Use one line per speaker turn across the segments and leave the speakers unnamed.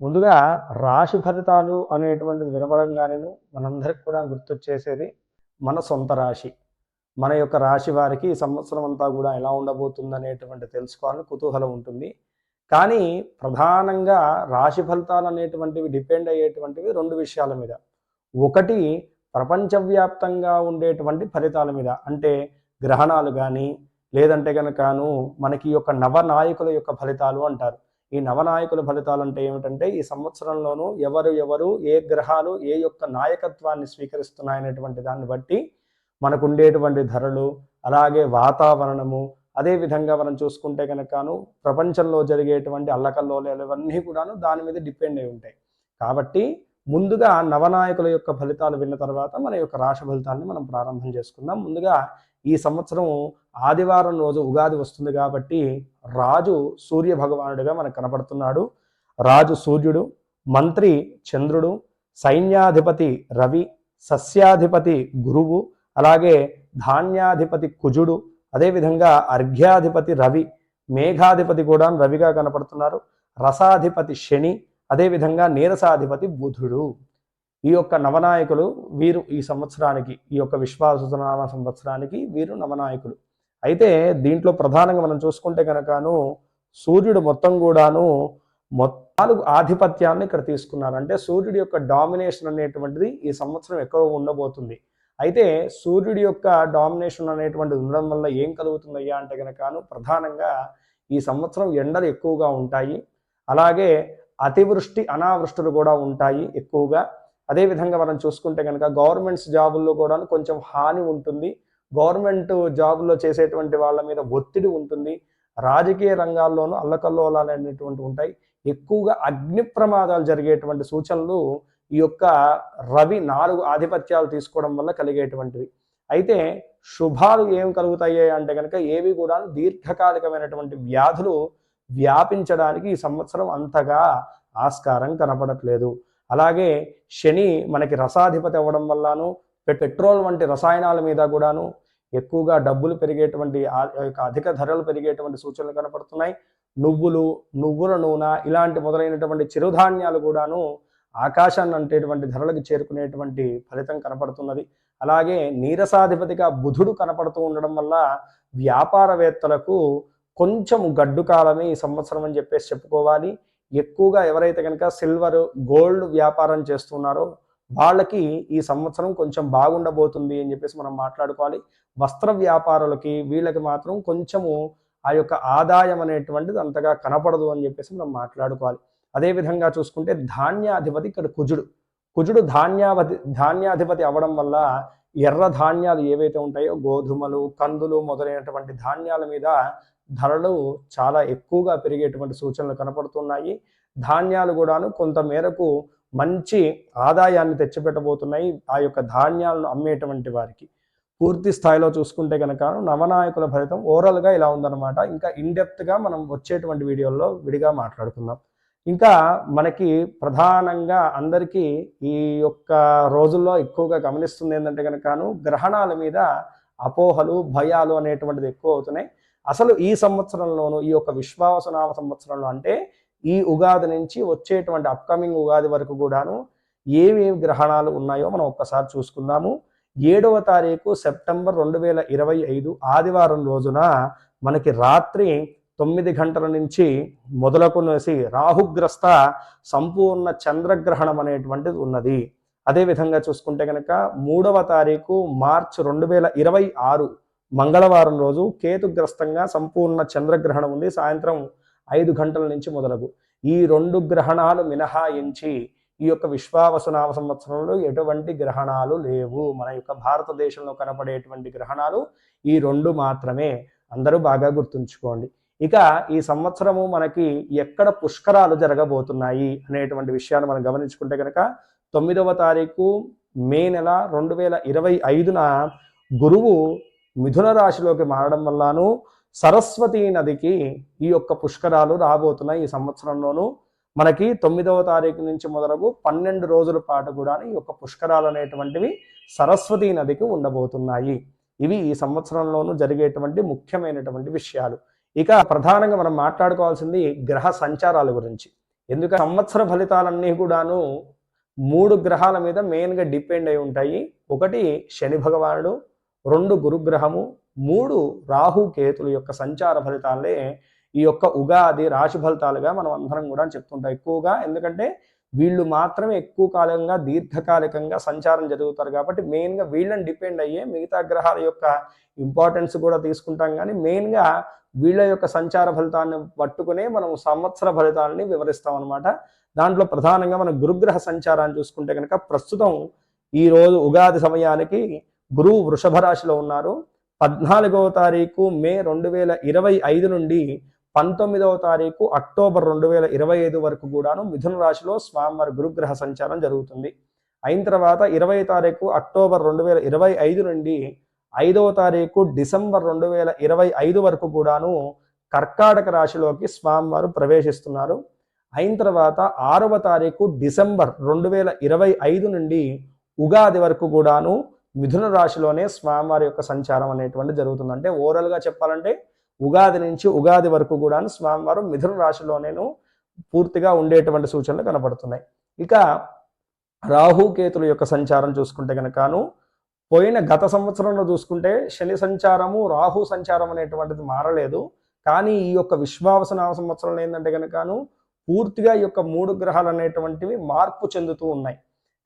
ముందుగా రాశి ఫలితాలు అనేటువంటిది వినపడంగానే మనందరికి కూడా గుర్తొచ్చేసేది మన సొంత రాశి. మన యొక్క రాశి వారికి సంవత్సరం అంతా కూడా ఎలా ఉండబోతుంది అనేటువంటి తెలుసుకోవాలని కుతూహలం ఉంటుంది. కానీ ప్రధానంగా రాశి ఫలితాలు అనేటువంటివి డిపెండ్ అయ్యేటువంటివి రెండు విషయాల మీద. ఒకటి ప్రపంచవ్యాప్తంగా ఉండేటువంటి ఫలితాల మీద. అంటే గ్రహణాలు కానీ లేదంటే కనుకను మనకి యొక్క నవనాయకుల యొక్క ఫలితాలు అంటారు. ఈ నవనాయకుల ఫలితాలు అంటే ఏమిటంటే ఈ సంవత్సరంలోనూ ఎవరు ఎవరు ఏ గ్రహాలు ఏ యొక్క నాయకత్వాన్ని స్వీకరిస్తున్నాయనేటువంటి దాన్ని బట్టి మనకుండేటువంటి ధరలు అలాగే వాతావరణము అదే విధంగా మనం చూసుకుంటే కనుకను ప్రపంచంలో జరిగేటువంటి అల్లకల్లోలాలు ఇవన్నీ కూడాను దాని మీద డిపెండ్ అయి ఉంటాయి. కాబట్టి ముందుగా నవనాయకుల యొక్క ఫలితాలు విన్న తర్వాత మన యొక్క రాశి ఫలితాన్ని మనం ప్రారంభం చేసుకుందాం. ముందుగా ఈ సంవత్సరం ఆదివారం రోజు ఉగాది వస్తుంది కాబట్టి రాజు సూర్య భగవానుడిగా మనకు కనపడుతున్నాడు. రాజు సూర్యుడు మంత్రి చంద్రుడు సైన్యాధిపతి రవి సస్యాధిపతి గురువు అలాగే ధాన్యాధిపతి కుజుడు అదేవిధంగా అర్ఘ్యాధిపతి రవి మేఘాధిపతి కూడా రవిగా కనపడుతున్నారు. రసాధిపతి శని అదేవిధంగా నీరసాధిపతి బుధుడు. ఈ యొక్క నవనాయకులు వీరు ఈ సంవత్సరానికి ఈ యొక్క విశ్వాసనామ సంవత్సరానికి వీరు నవనాయకులు. అయితే దీంట్లో ప్రధానంగా మనం చూసుకుంటే కనుకను సూర్యుడు మొత్తం కూడాను నాలుగు ఆధిపత్యాన్ని ఇక్కడ తీసుకున్నారు. అంటే సూర్యుడి యొక్క డామినేషన్ అనేటువంటిది ఈ సంవత్సరం ఎక్కువ ఉండబోతుంది. అయితే సూర్యుడి యొక్క డామినేషన్ అనేటువంటిది ఉండడం వల్ల ఏం కలుగుతుందయ్యా అంటే కనుకను ప్రధానంగా ఈ సంవత్సరం ఎండలు ఎక్కువగా ఉంటాయి. అలాగే అతివృష్టి అనావృష్టులు కూడా ఉంటాయి ఎక్కువగా. అదేవిధంగా మనం చూసుకుంటే కనుక గవర్నమెంట్స్ జాబుల్లో కూడా కొంచెం హాని ఉంటుంది. గవర్నమెంట్ జాబుల్లో చేసేటువంటి వాళ్ళ మీద ఒత్తిడి ఉంటుంది. రాజకీయ రంగాల్లోనూ అల్లకల్లోలాలు అనేటువంటి ఉంటాయి. ఎక్కువగా అగ్ని ప్రమాదాలు జరిగేటువంటి సూచనలు ఈ యొక్క రవి నాలుగు ఆధిపత్యాలు తీసుకోవడం వల్ల కలిగేటువంటివి. అయితే శుభాలు ఏం కలుగుతాయి అంటే కనుక ఏవి కూడా దీర్ఘకాలికమైనటువంటి వ్యాధులు వ్యాపించడానికి ఈ సంవత్సరం అంతగా ఆస్కారం కనపడట్లేదు. అలాగే శని మనకి రసాధిపతి అవ్వడం వల్లను పెట్రోల్ వంటి రసాయనాల మీద కూడాను ఎక్కువగా డబ్బులు పెరిగేటువంటి యొక్క అధిక ధరలు పెరిగేటువంటి సూచనలు కనపడుతున్నాయి. నువ్వులు నువ్వుల నూనె ఇలాంటి మొదలైనటువంటి చిరుధాన్యాలు కూడాను ఆకాశాన్ని అంటేటువంటి ధరలకు చేరుకునేటువంటి ఫలితం కనపడుతున్నది. అలాగే నీరసాధిపతిగా బుధుడు కనపడుతూ ఉండడం వల్ల వ్యాపారవేత్తలకు కొంచెం గడ్డు కాలమే ఈ సంవత్సరం అని చెప్పేసి చెప్పుకోవాలి. ఎక్కువగా ఎవరైతే కనుక సిల్వర్ గోల్డ్ వ్యాపారం చేస్తున్నారో వాళ్ళకి ఈ సంవత్సరం కొంచెం బాగుండబోతుంది అని చెప్పేసి మనం మాట్లాడుకోవాలి. వస్త్ర వ్యాపారులకి వీళ్ళకి మాత్రం కొంచెము ఆ యొక్క ఆదాయం అనేటువంటిది అంతగా కనపడదు అని చెప్పేసి మనం మాట్లాడుకోవాలి. అదేవిధంగా చూసుకుంటే ధాన్యాధిపతి ఇక్కడ కుజుడు. కుజుడు ధాన్యావధి ధాన్యాధిపతి అవ్వడం వల్ల ఎర్ర ధాన్యాలు ఏవైతే ఉంటాయో గోధుమలు కందులు మొదలైనటువంటి ధాన్యాల మీద ధరలు చాలా ఎక్కువగా పెరిగేటువంటి సూచనలు కనపడుతున్నాయి. ధాన్యాలు కూడాను కొంత మేరకు మంచి ఆదాయాన్ని తెచ్చిపెట్టబోతున్నాయి ఆ యొక్క ధాన్యాలను అమ్మేటువంటి వారికి. పూర్తి స్థాయిలో చూసుకుంటే కనుక నవనాయకుల ఫలితం ఓవరాల్గా ఇలా ఉందన్నమాట. ఇంకా ఇన్డెప్త్గా మనం వచ్చేటువంటి వీడియోల్లో విడిగా మాట్లాడుకుందాం. ఇంకా మనకి ప్రధానంగా అందరికీ ఈ యొక్క రోజుల్లో ఎక్కువగా గమనిస్తుంది ఏంటంటే కనుకను గ్రహణాల మీద అపోహలు భయాలు అనేటువంటిది ఎక్కువ అవుతున్నాయి. అసలు ఈ సంవత్సరంలోనూ ఈ యొక్క విశ్వాసనామ సంవత్సరంలో అంటే ఈ ఉగాది నుంచి వచ్చేటువంటి అప్కమింగ్ ఉగాది వరకు కూడాను ఏమేమి గ్రహణాలు ఉన్నాయో మనం ఒక్కసారి చూసుకుందాము. ఏడవ తారీఖు సెప్టెంబర్ రెండు వేల ఇరవై ఐదు ఆదివారం రోజున మనకి రాత్రి తొమ్మిది గంటల నుంచి మొదలకునేసి రాహుగ్రస్త సంపూర్ణ చంద్రగ్రహణం అనేటువంటిది ఉన్నది. అదేవిధంగా చూసుకుంటే కనుక మూడవ తారీఖు మార్చ్ రెండు వేల ఇరవై ఆరు మంగళవారం రోజు కేతుగ్రస్తంగా సంపూర్ణ చంద్రగ్రహణం ఉంది. సాయంత్రం ఐదు గంటల నుంచి మొదలగు. ఈ రెండు గ్రహణాలు మినహాయించి ఈ యొక్క విశ్వావసునామ సంవత్సరంలో ఎటువంటి గ్రహణాలు లేవు. మన యొక్క భారతదేశంలో కనపడేటువంటి గ్రహణాలు ఈ రెండు మాత్రమే. అందరూ బాగా గుర్తుంచుకోండి. ఇక ఈ సంవత్సరము మనకి ఎక్కడ పుష్కరాలు జరగబోతున్నాయి అనేటువంటి విషయాన్ని మనం గమనించుకుంటే కనుక తొమ్మిదవ తారీఖు మే నెల రెండు వేల ఇరవై ఐదున గురువు మిథున రాశిలోకి మారడం వల్లను సరస్వతి నదికి ఈ యొక్క పుష్కరాలు రాబోతున్నాయి ఈ సంవత్సరంలోనూ. మనకి తొమ్మిదవ తారీఖు నుంచి మొదలగు పన్నెండు రోజుల పాటు కూడా ఈ యొక్క పుష్కరాలు అనేటువంటివి సరస్వతి నదికి ఉండబోతున్నాయి. ఇవి ఈ సంవత్సరంలోనూ జరిగేటువంటి ముఖ్యమైనటువంటి విషయాలు. ఇక ప్రధానంగా మనం మాట్లాడుకోవాల్సింది గ్రహ సంచారాల గురించి. ఎందుకంటే సంవత్సర ఫలితాలన్నీ కూడాను మూడు గ్రహాల మీద మెయిన్గా డిపెండ్ అయి ఉంటాయి. ఒకటి శని భగవానుడు రెండు గురుగ్రహము మూడు రాహు కేతుల యొక్క సంచార ఫలితాలే ఈ యొక్క ఉగాది రాశి ఫలితాలుగా మనం అందరం కూడా చెప్తుంటాం ఎక్కువగా. ఎందుకంటే వీళ్ళు మాత్రమే ఎక్కువ కాలంగా దీర్ఘకాలికంగా సంచారం జరుగుతారు కాబట్టి మెయిన్గా వీళ్ళని డిపెండ్ అయ్యే మిగతా గ్రహాల యొక్క ఇంపార్టెన్స్ కూడా తీసుకుంటాం కానీ మెయిన్గా వీళ్ళ యొక్క సంచార ఫలితాన్ని పట్టుకునే మనం సంవత్సర ఫలితాలని వివరిస్తాం అనమాట దాంట్లో ప్రధానంగా మనం గురుగ్రహ సంచారాన్ని చూసుకుంటే కనుక ప్రస్తుతం ఈరోజు ఉగాది సమయానికి గురువు వృషభ రాశిలో ఉన్నారు. పద్నాలుగవ తారీఖు మే రెండు వేల ఇరవై ఐదు నుండి పంతొమ్మిదవ తారీఖు అక్టోబర్ రెండు వేల ఇరవై ఐదు వరకు కూడాను మిథున రాశిలో స్వామివారి గురుగ్రహ సంచారం జరుగుతుంది. అయిన తర్వాత ఇరవై తారీఖు అక్టోబర్ రెండు వేల ఇరవై ఐదు నుండి ఐదవ తారీఖు డిసెంబర్ రెండు వేల ఇరవై ఐదు వరకు కూడాను కర్కాటక రాశిలోకి స్వామివారు ప్రవేశిస్తున్నారు. అయిన తర్వాత ఆరవ తారీఖు డిసెంబర్ రెండు వేల ఇరవై ఐదు నుండి ఉగాది వరకు కూడాను మిథున రాశిలోనే స్వామివారి యొక్క సంచారం అనేటువంటి జరుగుతుంది. అంటే ఓవరాల్గా చెప్పాలంటే ఉగాది నుంచి ఉగాది వరకు కూడా స్వామివారు మిథున రాశిలోనేను పూర్తిగా ఉండేటువంటి సూచనలు కనపడుతున్నాయి. ఇక రాహుకేతుల యొక్క సంచారం చూసుకుంటే కనుకను పోయిన గత సంవత్సరంలో చూసుకుంటే శని సంచారము రాహు సంచారం అనేటువంటిది మారలేదు. కానీ ఈ యొక్క విశ్వావసనామ సంవత్సరంలో ఏంటంటే కనుకను పూర్తిగా ఈ యొక్క మూడు గ్రహాలు అనేటువంటివి మార్పు చెందుతూ ఉన్నాయి.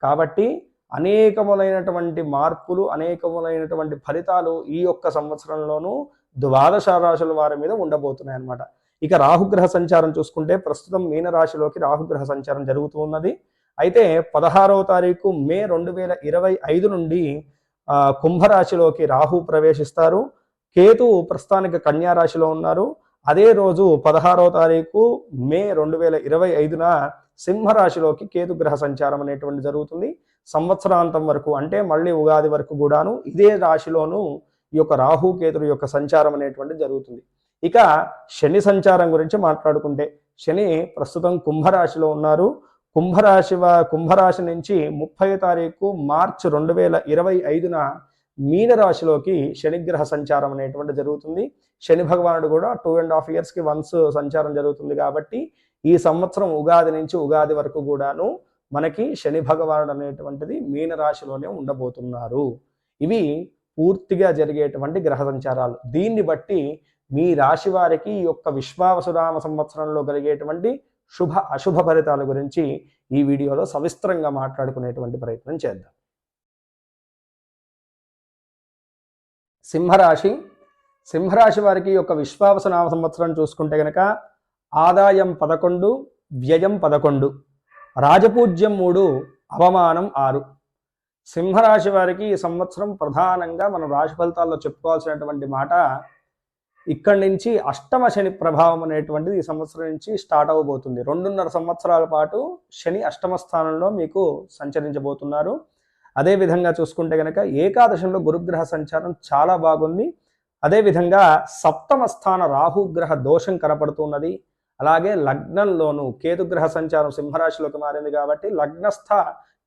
కాబట్టి అనేకములైనటువంటి మార్పులు అనేకములైనటువంటి ఫలితాలు ఈ యొక్క సంవత్సరంలోనూ ద్వాదశ రాశుల వారి మీద ఉండబోతున్నాయి అనమాట ఇక రాహుగ్రహ సంచారం చూసుకుంటే ప్రస్తుతం మీనరాశిలోకి రాహుగ్రహ సంచారం జరుగుతూ ఉన్నది. అయితే పదహారవ తారీఖు మే రెండు వేల ఇరవై ఐదు నుండి కుంభరాశిలోకి రాహు ప్రవేశిస్తారు. కేతు ప్రస్తుతానికి కన్యా రాశిలో ఉన్నారు. అదే రోజు పదహారవ తారీఖు మే రెండు వేల ఇరవై ఐదున సింహరాశిలోకి కేతు గ్రహ సంచారం అనేటువంటి జరుగుతుంది. సంవత్సరాంతం వరకు అంటే మళ్ళీ ఉగాది వరకు కూడాను ఇదే రాశిలోనూ ఈ యొక్క రాహు యొక్క సంచారం అనేటువంటి జరుగుతుంది. ఇక శని సంచారం గురించి మాట్లాడుకుంటే శని ప్రస్తుతం కుంభరాశిలో ఉన్నారు. కుంభరాశి కుంభరాశి నుంచి ముప్పై తారీఖు మార్చ్ రెండు వేల ఇరవై ఐదున మీనరాశిలోకి శనిగ్రహ సంచారం అనేటువంటి జరుగుతుంది. శని భగవానుడు కూడా టూ అండ్ హాఫ్ ఇయర్స్కి వన్స్ సంచారం జరుగుతుంది కాబట్టి ఈ సంవత్సరం ఉగాది నుంచి ఉగాది వరకు కూడాను మనకి శని భగవానుడు అనేటువంటిది మీనరాశిలోనే ఉండబోతున్నారు. ఇవి పూర్తిగా జరిగేటువంటి గ్రహ సంచారాలు. దీన్ని బట్టి మీ రాశి వారికి ఈ యొక్క విశ్వావసురామ సంవత్సరంలో కలిగేటువంటి శుభ అశుభ ఫలితాల గురించి ఈ వీడియోలో సవిస్తరంగా మాట్లాడుకునేటువంటి ప్రయత్నం చేద్దాం. సింహరాశి. సింహరాశి వారికి యొక్క విశ్వావసనామ సంవత్సరం చూసుకుంటే గనక ఆదాయం పదకొండు వ్యయం పదకొండు రాజపూజ్యం మూడు అవమానం ఆరు. సింహరాశి వారికి ఈ సంవత్సరం ప్రధానంగా మనం రాశి ఫలితాల్లో చెప్పుకోవాల్సినటువంటి మాట ఇక్కడి నుంచి అష్టమ శని ప్రభావం అనేటువంటిది ఈ సంవత్సరం నుంచి స్టార్ట్ అవ్వబోతుంది. రెండున్నర సంవత్సరాల పాటు శని అష్టమ స్థానంలో మీకు సంచరించబోతున్నారు. అదే విధంగా చూసుకుంటే కనుక ఏకాదశంలో గురుగ్రహ సంచారం చాలా బాగుంది. అదేవిధంగా సప్తమ స్థాన రాహుగ్రహ దోషం కనపడుతున్నది. అలాగే లగ్నంలోనూ కేతుగ్రహ సంచారం సింహరాశిలోకి మారింది కాబట్టి లగ్నస్థ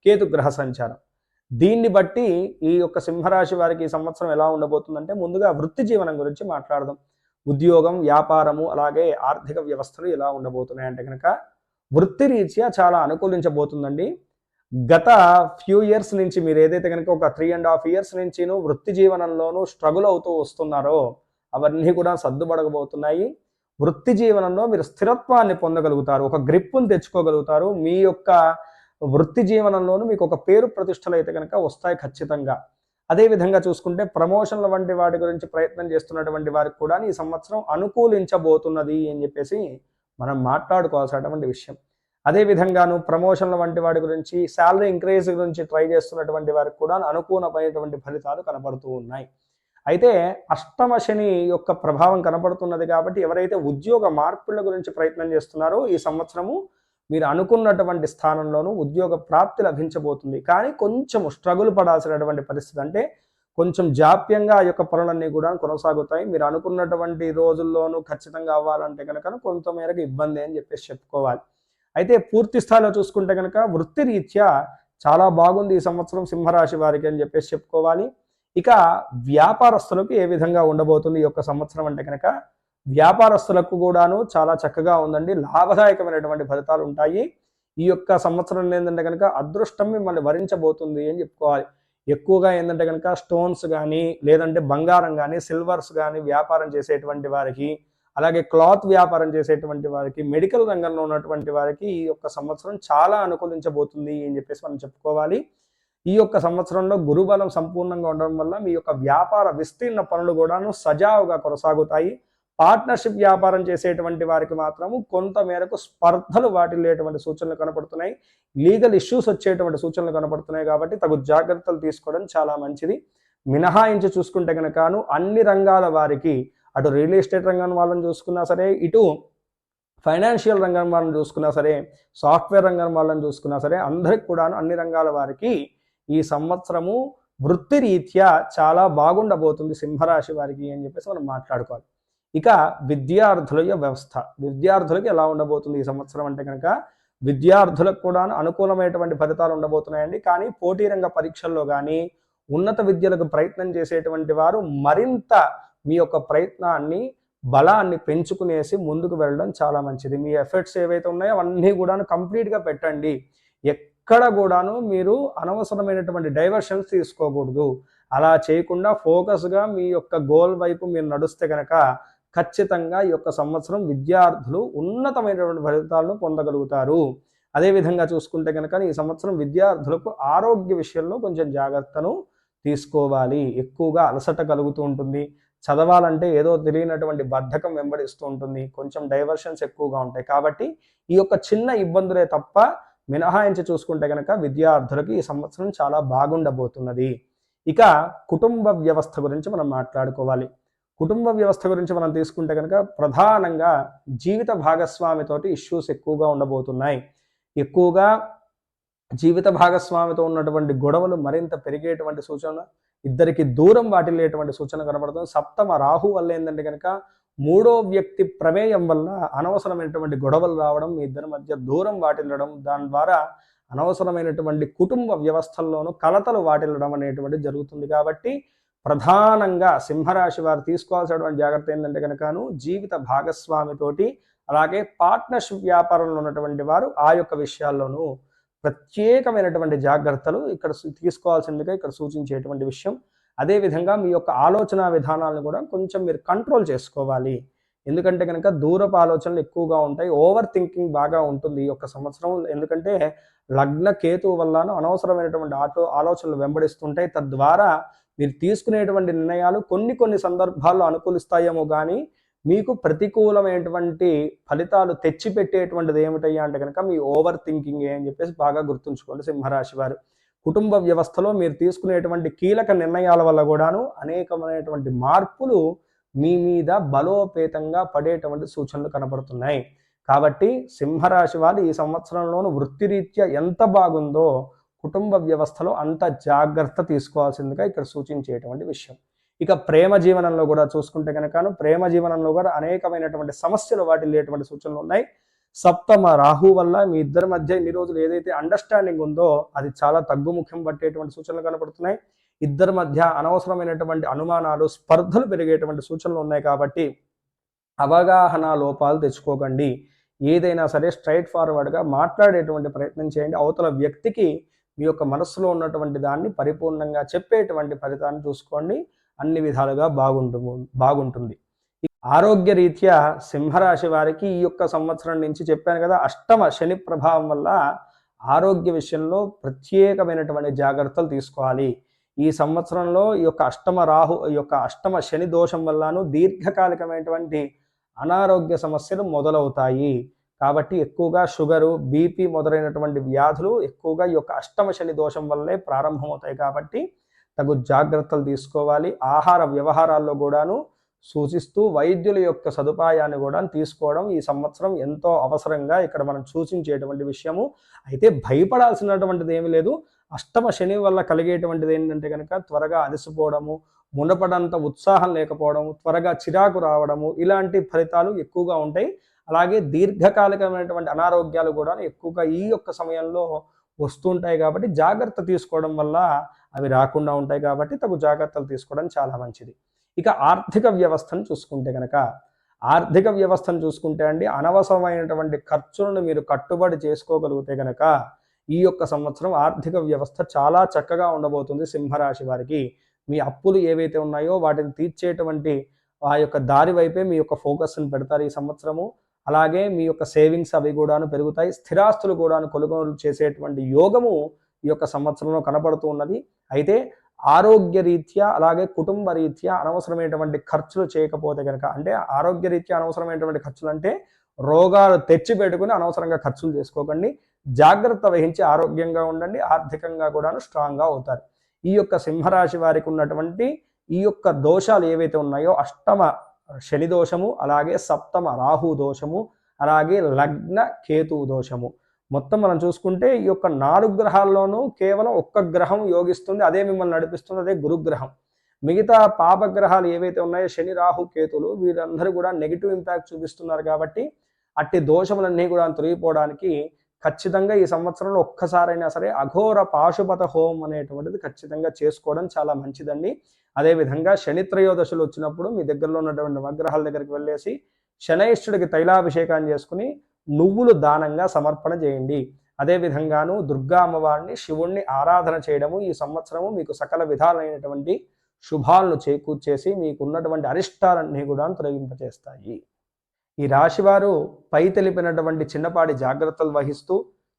కేతుగ్రహ సంచారం. దీన్ని బట్టి ఈ యొక్క సింహరాశి వారికి ఈ సంవత్సరం ఎలా ఉండబోతుందంటే ముందుగా వృత్తి జీవనం గురించి మాట్లాడదాం. ఉద్యోగం వ్యాపారము అలాగే ఆర్థిక వ్యవస్థలు ఎలా ఉండబోతున్నాయి అంటే కనుక వృత్తి రీత్యా చాలా అనుకూలించబోతుందండి. గత ఫ్యూ ఇయర్స్ నుంచి మీరు ఏదైతే కనుక ఒక త్రీ అండ్ హాఫ్ ఇయర్స్ నుంచిను వృత్తి జీవనంలోనూ స్ట్రగుల్ అవుతూ వస్తున్నారో అవన్నీ కూడా సర్దుబడగబోతున్నాయి వృత్తి జీవనంలో మీరు స్థిరత్వాన్ని పొందగలుగుతారు ఒక గ్రిప్పును తెచ్చుకోగలుగుతారు. మీ యొక్క వృత్తి జీవనంలోనూ మీకు ఒక పేరు ప్రతిష్టలు అయితే కనుక వస్తాయి ఖచ్చితంగా. అదే విధంగా చూసుకుంటే ప్రమోషన్ల వంటి వాటి గురించి ప్రయత్నం చేస్తున్నటువంటి వారికి కూడా ఈ సంవత్సరం అనుకూలించబోతున్నది అని చెప్పేసి మనం మాట్లాడుకోవాల్సినటువంటి విషయం. అదే విధంగాను ప్రమోషన్ల వంటి వాటి గురించి శాలరీ ఇంక్రీజ్ గురించి ట్రై చేస్తున్నటువంటి వారికి కూడా అనుకూలమైనటువంటి ఫలితాలు కనబడుతూ ఉన్నాయి. అయితే అష్టమ శని యొక్క ప్రభావం కనబడుతున్నది కాబట్టి ఎవరైతే ఉద్యోగ మార్పుల గురించి ప్రయత్నం చేస్తున్నారో ఈ సంవత్సరము మీరు అనుకున్నటువంటి స్థానంలోనూ ఉద్యోగ ప్రాప్తి లభించబోతుంది. కానీ కొంచెం స్ట్రగుల్ పడాల్సినటువంటి పరిస్థితి అంటే కొంచెం జాప్యంగా ఆ యొక్క పనులన్నీ కూడా కొనసాగుతాయి. మీరు అనుకున్నటువంటి రోజుల్లోనూ ఖచ్చితంగా అవ్వాలంటే కనుక కొంతమేరకు ఇబ్బంది అని చెప్పేసి చెప్పుకోవాలి. అయితే పూర్తి స్థాయిలో చూసుకుంటే కనుక వృత్తి రీత్యా చాలా బాగుంది ఈ సంవత్సరం సింహరాశి వారికి అని చెప్పేసి చెప్పుకోవాలి. ఇక వ్యాపారస్తులకు ఏ విధంగా ఉండబోతుంది ఈ యొక్క సంవత్సరం అంటే కనుక వ్యాపారస్తులకు కూడాను చాలా చక్కగా ఉందండి. లాభదాయకమైనటువంటి ఫలితాలు ఉంటాయి. ఈ యొక్క సంవత్సరం ఏంటంటే కనుక అదృష్టం మిమ్మల్ని వరించబోతుంది అని చెప్పుకోవాలి. ఎక్కువగా ఏంటంటే కనుక స్టోన్స్ కానీ లేదంటే బంగారం కానీ సిల్వర్స్ కానీ వ్యాపారం చేసేటువంటి వారికి అలాగే క్లాత్ వ్యాపారం చేసేటువంటి వారికి మెడికల్ రంగంలో ఉన్నటువంటి వారికి ఈ యొక్క సంవత్సరం చాలా అనుకూలించబోతుంది అని చెప్పేసి మనం చెప్పుకోవాలి. ఈ యొక్క సంవత్సరంలో గురుబలం సంపూర్ణంగా ఉండడం వల్ల మీ యొక్క వ్యాపార విస్తీర్ణ పనులు కూడాను సజావుగా కొనసాగుతాయి. పార్ట్నర్షిప్ వ్యాపారం చేసేటువంటి వారికి మాత్రము కొంత మేరకు స్పర్ధలు వాటిల్లేటువంటి సూచనలు కనపడుతున్నాయి. లీగల్ ఇష్యూస్ వచ్చేటువంటి సూచనలు కనపడుతున్నాయి కాబట్టి తగు జాగ్రత్తలు తీసుకోవడం చాలా మంచిది. మినహాయించి చూసుకుంటే కనుకను అన్ని రంగాల వారికి అటు రియల్ ఎస్టేట్ రంగం వాళ్ళని చూసుకున్నా సరే ఇటు ఫైనాన్షియల్ రంగం వాళ్ళని చూసుకున్నా సరే సాఫ్ట్వేర్ రంగం వాళ్ళని చూసుకున్నా సరే అందరికి కూడాను అన్ని రంగాల వారికి ఈ సంవత్సరము వృత్తి రీత్యా చాలా బాగుండబోతుంది సింహరాశి వారికి అని చెప్పేసి మనం మాట్లాడుకోవాలి. ఇక విద్యార్థుల వ్యవస్థ. విద్యార్థులకు ఎలా ఉండబోతుంది ఈ సంవత్సరం అంటే కనుక విద్యార్థులకు కూడా అనుకూలమైనటువంటి ఫలితాలు ఉండబోతున్నాయండి. కానీ పోటీ రంగ పరీక్షల్లో కానీ ఉన్నత విద్యలకు ప్రయత్నం చేసేటువంటి వారు మరింత మీ యొక్క ప్రయత్నాన్ని బలాన్ని పెంచుకునేసి ముందుకు వెళ్ళడం చాలా మంచిది. మీ ఎఫర్ట్స్ ఏవైతే ఉన్నాయో అవన్నీ కూడా కంప్లీట్గా పెట్టండి. ఎక్కడ కూడాను మీరు అనవసరమైనటువంటి డైవర్షన్స్ తీసుకోకూడదు. అలా చేయకుండా ఫోకస్గా మీ యొక్క గోల్ వైపు మీరు నడుస్తే కనుక ఖచ్చితంగా ఈ యొక్క సంవత్సరం విద్యార్థులు ఉన్నతమైనటువంటి ఫలితాలను పొందగలుగుతారు. అదేవిధంగా చూసుకుంటే కనుక ఈ సంవత్సరం విద్యార్థులకు ఆరోగ్య విషయంలో కొంచెం జాగ్రత్తను తీసుకోవాలి. ఎక్కువగా అలసట కలుగుతూ ఉంటుంది. చదవాలంటే ఏదో తెలియనటువంటి బద్ధకం వెంబడిస్తూ ఉంటుంది. కొంచెం డైవర్షన్స్ ఎక్కువగా ఉంటాయి. కాబట్టి ఈ యొక్క చిన్న ఇబ్బందులే తప్ప మినహాయించి చూసుకుంటే కనుక విద్యార్థులకు ఈ సంవత్సరం చాలా బాగుండబోతున్నది. ఇక కుటుంబ వ్యవస్థ గురించి మనం మాట్లాడుకోవాలి. కుటుంబ వ్యవస్థ గురించి మనం తీసుకుంటే కనుక ప్రధానంగా జీవిత భాగస్వామితోటి ఇష్యూస్ ఎక్కువగా ఉండబోతున్నాయి. ఎక్కువగా జీవిత భాగస్వామితో ఉన్నటువంటి గొడవలు మరింత పెరిగేటువంటి సూచన ఇద్దరికి దూరం వాటిల్లేటువంటి సూచన కనబడుతుంది. సప్తమ రాహు వల్ల ఏంటంటే కనుక మూడో వ్యక్తి ప్రమేయం వల్ల అనవసరమైనటువంటి గొడవలు రావడం మీ ఇద్దరి మధ్య దూరం వాటిల్లడం దాని ద్వారా అనవసరమైనటువంటి కుటుంబ వ్యవస్థల్లోనూ కలతలు వాటిల్లడం అనేటువంటి జరుగుతుంది. కాబట్టి ప్రధానంగా సింహరాశి వారు తీసుకోవాల్సినటువంటి జాగ్రత్త ఏంటంటే కనుకను జీవిత భాగస్వామితోటి అలాగే పార్ట్నర్షిప్ వ్యాపారంలో ఉన్నటువంటి వారు ఆ యొక్క విషయాల్లోనూ ప్రత్యేకమైనటువంటి జాగ్రత్తలు ఇక్కడ తీసుకోవాల్సిందిగా ఇక్కడ సూచించేటువంటి విషయం. అదేవిధంగా మీ యొక్క ఆలోచన విధానాలను కూడా కొంచెం మీరు కంట్రోల్ చేసుకోవాలి. ఎందుకంటే కనుక దూరపు ఆలోచనలు ఎక్కువగా ఉంటాయి ఓవర్ థింకింగ్ బాగా ఉంటుంది ఈ యొక్క సంవత్సరం. ఎందుకంటే లగ్న కేతు వల్లనూ అనవసరమైనటువంటి ఆటో ఆలోచనలు వెంబడిస్తుంటాయి. తద్వారా మీరు తీసుకునేటువంటి నిర్ణయాలు కొన్ని కొన్ని సందర్భాల్లో అనుకూలిస్తాయేమో కానీ మీకు ప్రతికూలమైనటువంటి ఫలితాలు తెచ్చిపెట్టేటువంటిది ఏమిటయ్యా అంటే కనుక మీ ఓవర్ థింకింగ్ అని చెప్పేసి బాగా గుర్తుంచుకోండి సింహరాశి వారు. కుటుంబ వ్యవస్థలో మీరు తీసుకునేటువంటి కీలక నిర్ణయాల వల్ల కూడాను అనేకమైనటువంటి మార్పులు మీ మీద బలోపేతంగా పడేటువంటి సూచనలు కనబడుతున్నాయి. కాబట్టి సింహరాశి వారు ఈ సంవత్సరంలోనూ వృత్తిరీత్యా ఎంత బాగుందో కుటుంబ వ్యవస్థలో అంత జాగ్రత్త తీసుకోవాల్సిందిగా ఇక్కడ సూచించేటువంటి విషయం. ఇక ప్రేమ జీవనంలో కూడా చూసుకుంటే కనుకను ప్రేమ జీవనంలో కూడా అనేకమైనటువంటి సమస్యలు వాటిల్లేటువంటి సూచనలు ఉన్నాయి. సప్తమ రాహు వల్ల మీ ఇద్దరి మధ్య ఇన్ని రోజులు ఏదైతే అండర్స్టాండింగ్ ఉందో అది చాలా తగ్గుముఖ్యం పట్టేటువంటి సూచనలు కనపడుతున్నాయి. ఇద్దరి మధ్య అనవసరమైనటువంటి అనుమానాలు స్పర్ధలు పెరిగేటువంటి సూచనలు ఉన్నాయి కాబట్టి అవగాహన లోపాలు తెచ్చుకోకండి. ఏదైనా సరే స్ట్రైట్ ఫార్వర్డ్గా మాట్లాడేటువంటి ప్రయత్నం చేయండి. అవతల వ్యక్తికి మీ యొక్క మనస్సులో ఉన్నటువంటి దాన్ని పరిపూర్ణంగా చెప్పేటువంటి ఫలితాన్ని చూసుకోండి. అన్ని విధాలుగా బాగుంటు బాగుంటుంది. ఆరోగ్య రీత్యా సింహరాశి వారికి ఈ యొక్క సంవత్సరం నుంచి చెప్పాను కదా అష్టమ శని ప్రభావం వల్ల ఆరోగ్య విషయంలో ప్రత్యేకమైనటువంటి జాగ్రత్తలు తీసుకోవాలి. ఈ సంవత్సరంలో ఈ యొక్క అష్టమ రాహు ఈ యొక్క అష్టమ శని దోషం వల్లను దీర్ఘకాలికమైనటువంటి అనారోగ్య సమస్యలు మొదలవుతాయి. కాబట్టి ఎక్కువగా షుగరు బీపీ మొదలైనటువంటి వ్యాధులు ఎక్కువగా ఈ యొక్క అష్టమ శని దోషం వల్లే ప్రారంభమవుతాయి కాబట్టి తగు జాగ్రత్తలు తీసుకోవాలి. ఆహార వ్యవహారాల్లో కూడాను సూచిస్తూ వైద్యుల యొక్క సదుపాయాన్ని కూడా తీసుకోవడం ఈ సంవత్సరం ఎంతో అవసరంగా ఇక్కడ మనం సూచించేటువంటి విషయము. అయితే భయపడాల్సినటువంటిది ఏమీ లేదు. అష్టమ శని వల్ల కలిగేటువంటిది ఏంటంటే కనుక త్వరగా అలసిపోవడము మునపడంత ఉత్సాహం లేకపోవడము త్వరగా చిరాకు రావడము ఇలాంటి ఫలితాలు ఎక్కువగా ఉంటాయి. అలాగే దీర్ఘకాలికమైనటువంటి అనారోగ్యాలు కూడా ఎక్కువగా ఈ యొక్క సమయంలో వస్తుంటాయి కాబట్టి జాగ్రత్త తీసుకోవడం వల్ల అవి రాకుండా ఉంటాయి కాబట్టి తగు జాగ్రత్తలు తీసుకోవడం చాలా మంచిది. ఇక ఆర్థిక వ్యవస్థను చూసుకుంటే కనుక ఆర్థిక వ్యవస్థను చూసుకుంటే అండి అనవసరమైనటువంటి ఖర్చులను మీరు కట్టుబడి చేసుకోగలిగితే కనుక ఈ యొక్క సంవత్సరం ఆర్థిక వ్యవస్థ చాలా చక్కగా ఉండబోతుంది సింహరాశి వారికి. మీ అప్పులు ఏవైతే ఉన్నాయో వాటిని తీర్చేటువంటి ఆ యొక్క దారి వైపే మీ యొక్క ఫోకస్ని పెడతారు ఈ సంవత్సరము. అలాగే మీ యొక్క సేవింగ్స్ అవి కూడాను పెరుగుతాయి. స్థిరాస్తులు కూడాను కొనుగోలు చేసేటువంటి యోగము ఈ యొక్క సంవత్సరంలో కనబడుతూ ఉన్నది. అయితే ఆరోగ్య రీత్యా అలాగే కుటుంబ రీత్యా అనవసరమైనటువంటి ఖర్చులు చేయకపోతే కనుక అంటే ఆరోగ్య రీత్యా అనవసరమైనటువంటి ఖర్చులు అంటే రోగాలు తెచ్చి పెట్టుకుని అనవసరంగా ఖర్చులు చేసుకోకండి. జాగ్రత్త వహించి ఆరోగ్యంగా ఉండండి. ఆర్థికంగా కూడాను స్ట్రాంగ్గా అవుతారు. ఈ యొక్క సింహరాశి వారికి ఉన్నటువంటి ఈ యొక్క దోషాలు ఏవైతే ఉన్నాయో అష్టమ శని దోషము అలాగే సప్తమ రాహు దోషము అలాగే లగ్న కేతు దోషము. మొత్తం మనం చూసుకుంటే ఈ యొక్క నాలుగు గ్రహాల్లోనూ కేవలం ఒక్క గ్రహం యోగిస్తుంది అదే మిమ్మల్ని నడిపిస్తుంది అదే గురుగ్రహం. మిగతా పాపగ్రహాలు ఏవైతే ఉన్నాయో శని రాహు కేతులు వీరందరూ కూడా నెగిటివ్ ఇంపాక్ట్ చూపిస్తున్నారు కాబట్టి అట్టి దోషములన్నీ కూడా తొలగిపోవడానికి ఖచ్చితంగా ఈ సంవత్సరంలో ఒక్కసారైనా సరే అఘోర పాశుపత హోమం అనేటువంటిది ఖచ్చితంగా చేసుకోవడం చాలా మంచిదండి. అదేవిధంగా శనిత్రయోదశులు వచ్చినప్పుడు మీ దగ్గరలో ఉన్నటువంటి నవగ్రహాల దగ్గరికి వెళ్ళేసి శనైష్ఠుడికి తైలాభిషేకాన్ని చేసుకుని నువ్వులు దానంగా సమర్పణ చేయండి. అదేవిధంగాను దుర్గా అమ్మవారిని శివుణ్ణి ఆరాధన చేయడము ఈ సంవత్సరము మీకు సకల విధాలైనటువంటి శుభాలను చేకూర్చేసి మీకు ఉన్నటువంటి అరిష్టాలన్నీ కూడా తొలగింపచేస్తాయి. ఈ రాశివారు పై తెలిపినటువంటి చిన్నపాటి జాగ్రత్తలు వహిస్తూ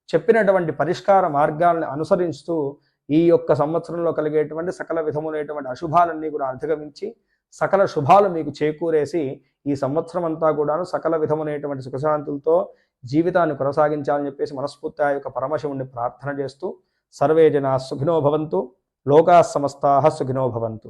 చెప్పినటువంటి పరిష్కార మార్గాలను అనుసరిస్తూ ఈ యొక్క సంవత్సరంలో కలిగేటువంటి సకల విధములైనటువంటి అశుభాలన్నీ కూడా అధిగమించి సకల శుభాలు మీకు చేకూరేసి ఈ సంవత్సరం అంతా కూడాను సకల విధములైనటువంటి సుఖశాంతులతో జీవితాన్ని కొనసాగించాలని చెప్పేసి మనస్ఫూర్తి ఆ యొక్క పరమశివుణ్ణి ప్రార్థన చేస్తూ సర్వే జనా సుఖినో భవంతు లోకా సమస్తాహ సుఖినో భవంతు.